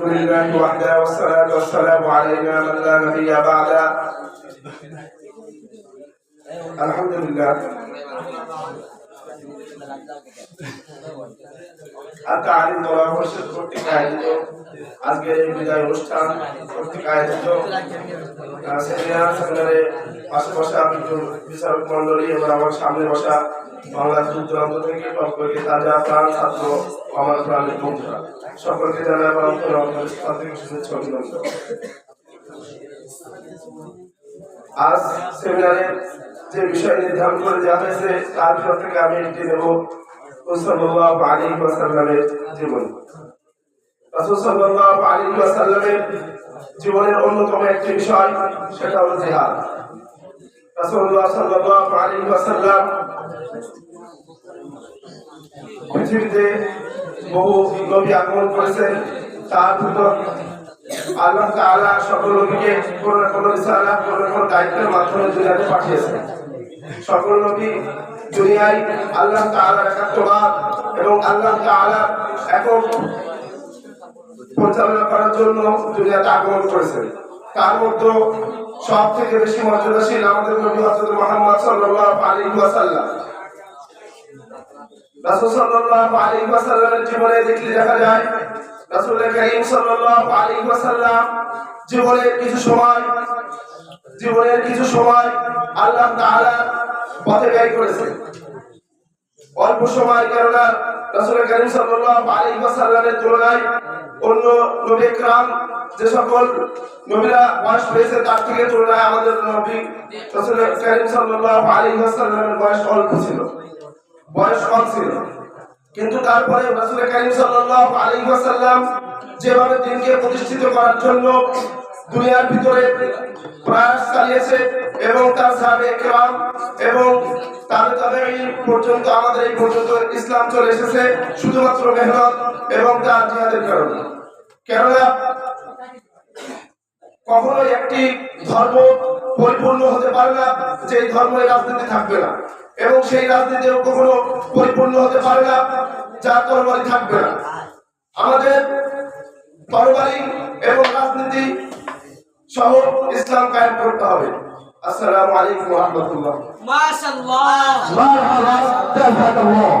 لله وحده والصلاة والسلام علينا من لا نبي بعده الحمد لله التعليم তোলা পরিষদ কর্তৃক আয়োজিত আজকের এই বিদায় অনুষ্ঠান কর্তৃক আয়োজিত সিনিয়র সেমিনারে পাশে বসা কিছু বিচারক মন্ডলী এবং আমার সামনে বসা বাংলার দূর দূরান্ত থেকে সকলকে তাজা প্রাণ ছাত্র আমার প্রাণের বন্ধুরা। সকলকে জানাই আমার অন্তর আজ সেমিনারে যে বিষয় নির্ধারণ করে দেওয়া হয়েছে, তার থেকে আমি একটি নেব সাল্লাল্লাহু আলাইহি ওয়াসাল্লামের জীবন। রাসূল আলাইহি ওয়াসাল্লামের জীবনের অন্যতম একটি বিষয়, সেটা হলো জিহাদ। রাসূলুল্লাহ সাল্লাল্লাহু আলাইহি ওয়াসাল্লাম পৃথিবীতে বহু নবী আগমন করেছেন। তার ভিতর আল্লাহ তাআলা সকল নবীকে কোন না কোন রিসালাত কোন না কোন দায়িত্বের মাধ্যমে দুনিয়াতে পাঠিয়েছেন। সকল নবী দুনিয়ায় আল্লাহ তাআলার একাত্মবাদ এবং আল্লাহ তাআলা একক পরিচালনা করার জন্য দুনিয়াতে আগমন করেছেন। তার মধ্যে সব থেকে বেশি মর্যাদাশীল আমাদের নবী হযরত মুহাম্মদ সাল্লাল্লাহু আলাইহি ওয়াসাল্লাম। রাসূল সাল্লাল্লাহু আলাইহি ওয়াসাল্লামের জীবনে দেখলে দেখা যায় রাসূল করিম সাল্লাল্লাহু আলাইহি ওয়াসাল্লাম জীবনের কিছু সময় জীবনের কিছু সময় আল্লাহ তাআলা পথে ব্যয় করেছেন অল্প সময় কেননা রাসূল করিম সাল্লাল্লাহু আলাইহি ওয়াসাল্লামের তুলনায় অন্য নবী کرام যে সকল নবীরা বয়স পেয়েছে তার থেকে তুলনায় আমাদের নবী রাসূল করিম সাল্লাল্লাহু আলাইহি ওয়াসাল্লামের বয়স অল্প ছিল বয়স কম ছিল। কিন্তু তারপরে রাসুল কারিম ওয়াসাল্লাম যেভাবে দিনকে প্রতিষ্ঠিত করার জন্য দুনিয়ার ভিতরে প্রয়াস চালিয়েছে এবং তার সাহেব একরাম এবং তাদের পর্যন্ত, আমাদের এই পর্যন্ত ইসলাম চলে এসেছে শুধুমাত্র মেহনত এবং তার জিহাদের কারণে। কেননা কখনো একটি ধর্ম পরিপূর্ণ হতে পারে না যে ধর্মের রাজনীতি থাকবে না। এবং সেই রাজনীতি কখনো পরিপূর্ণ হতে পারে না যা তরবারি থাকবে না। আমাদের তরবারি এবং রাজনীতি সহ ইসলাম কায়েম করতে হবে। আসসালামু আলাইকুম ওয়া রাহমাতুল্লাহ। মাশাআল্লাহ। মারহাবা জাযাকাল্লাহ।